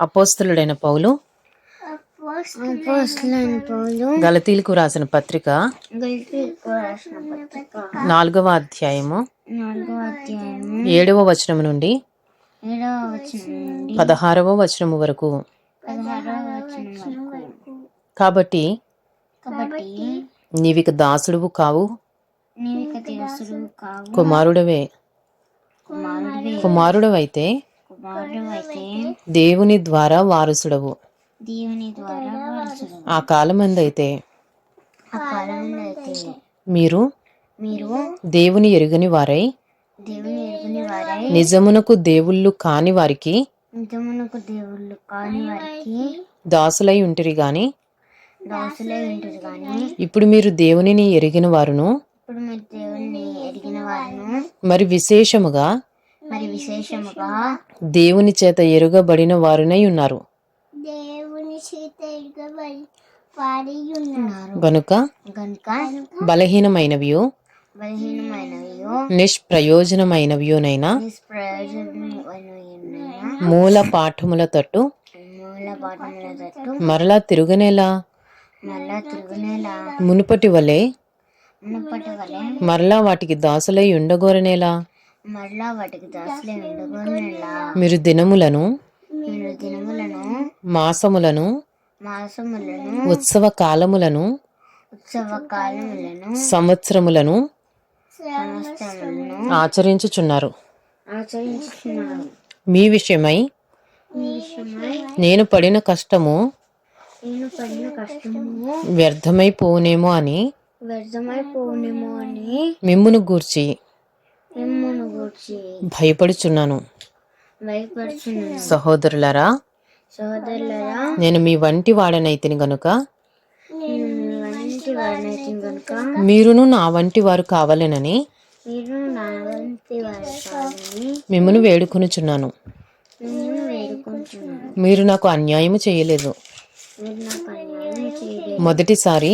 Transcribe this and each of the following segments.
అపోస్తలుడైన పౌలు. గలతీలకు రాసిన పత్రిక. నాలుగవ అధ్యాయము. ఏడవ వచనం నుండి పదహారవ వచనము వరకు. కాబట్టి నీవిక దాసుడువు కావు. కుమారుడవే. కుమారుడివి. కుమారుడవైతే దేవుని ద్వారా వారసుడవు. దేవుని ద్వారా ఆ కాలమందైతే ఆ మీరు మీరు దేవుని ఎరుగని వారై దేవుని ఎరుగుని వారై నిజమునకు దేవుళ్ళు కాని వారికి నిజమునకు దేవుళ్ళు కాని వారికి దాసులై ఉంటిరి గాని దాసులై ఇప్పుడు మీరు దేవునిని ఎరిగిన వారును ఇప్పుడు మీరు దేవుణ్ణి ఎరిగిన వారును మరి విశేషముగా విశేషముగా దేవుని చేత ఎరుగబడిన వారునై ఉన్నారు. దేవుని చేత ఎరగబడి వారి ఉన్నారు. గనుక గనుక బలహీనమైనవియో బలహీనమైనవియో నిష్ప్రయోజనమైనవియోనైనా నిష్ప్రయోజనమైనవి మూల పాఠముల తట్టు మూల పాఠముల తట్టు మరలా తిరుగనేలా మునుపటి వలె మునుపటి వలె మరలా వాటికి దాసులై ఉండగోరనేలా మీరు దినములను మాసములను ఉత్సవ కాలములను సంవత్సరములను ఆచరించుచున్నారు. మీ విషయమై నేను పడిన కష్టము వ్యర్థమైపోనేమో అని వ్యర్థమైపోనేమో అని మిమ్మును గూర్చి భయపడుచున్నాను. సహోదరులారా నేను మీ వంటి వాడనైతిని గనుక మీరును నా వంటి వారు కావాలనని మీరు నా వంటి వారు కాదని మిమ్మను వేడుకొనుచున్నాను. మీరు నాకు అన్యాయం చేయలేదు. మొదటిసారి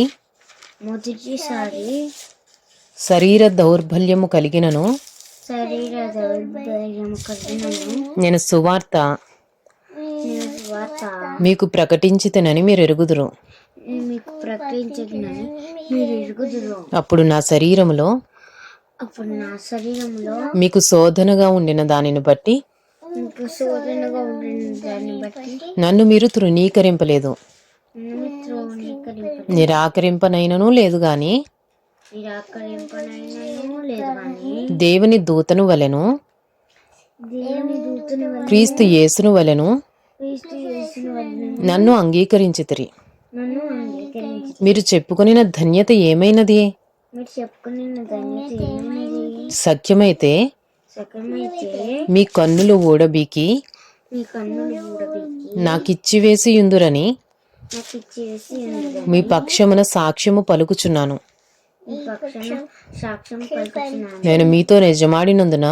మొదటిసారి శరీర దౌర్బల్యము కలిగినను. నేను సువార్త. మీకు ప్రకటించితనని మీరు ఎరుగుదురు. నేను మీకు ప్రకటించగినని మీరు ఎరుగుదురు. అప్పుడు నా శరీరములో అప్పుడు నా శరీరంలో మీకు శోధనగా ఉండిన దానిని బట్టి మీకు శోధనగా ఉండిన దాన్ని బట్టి నన్ను మీరు తృణీకరింపలేదు. నిరాకరింపనైనను లేదు గాని నిరాకరింపనైనను లేదు కానీ దేవుని దూతను వలెను క్రీస్తు యేసును వలెను నన్ను అంగీకరించితిరి. మీరు చెప్పుకొనిన ధన్యత ఏమైనది? మీరు చెప్పుకునే ధన్యత ఏమైనది? సఖ్యమైతే సకమైతే మీ కన్నులు ఊడబెట్టి నాకిచ్చివేసి యుందురని మీ పక్షమున సాక్ష్యము పలుకుచున్నాను. నేను మీతో నిజమాడినందున?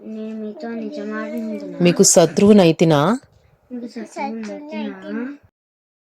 నేను మీతో నిజమాడినందున? మీకు శత్రువునైతినా?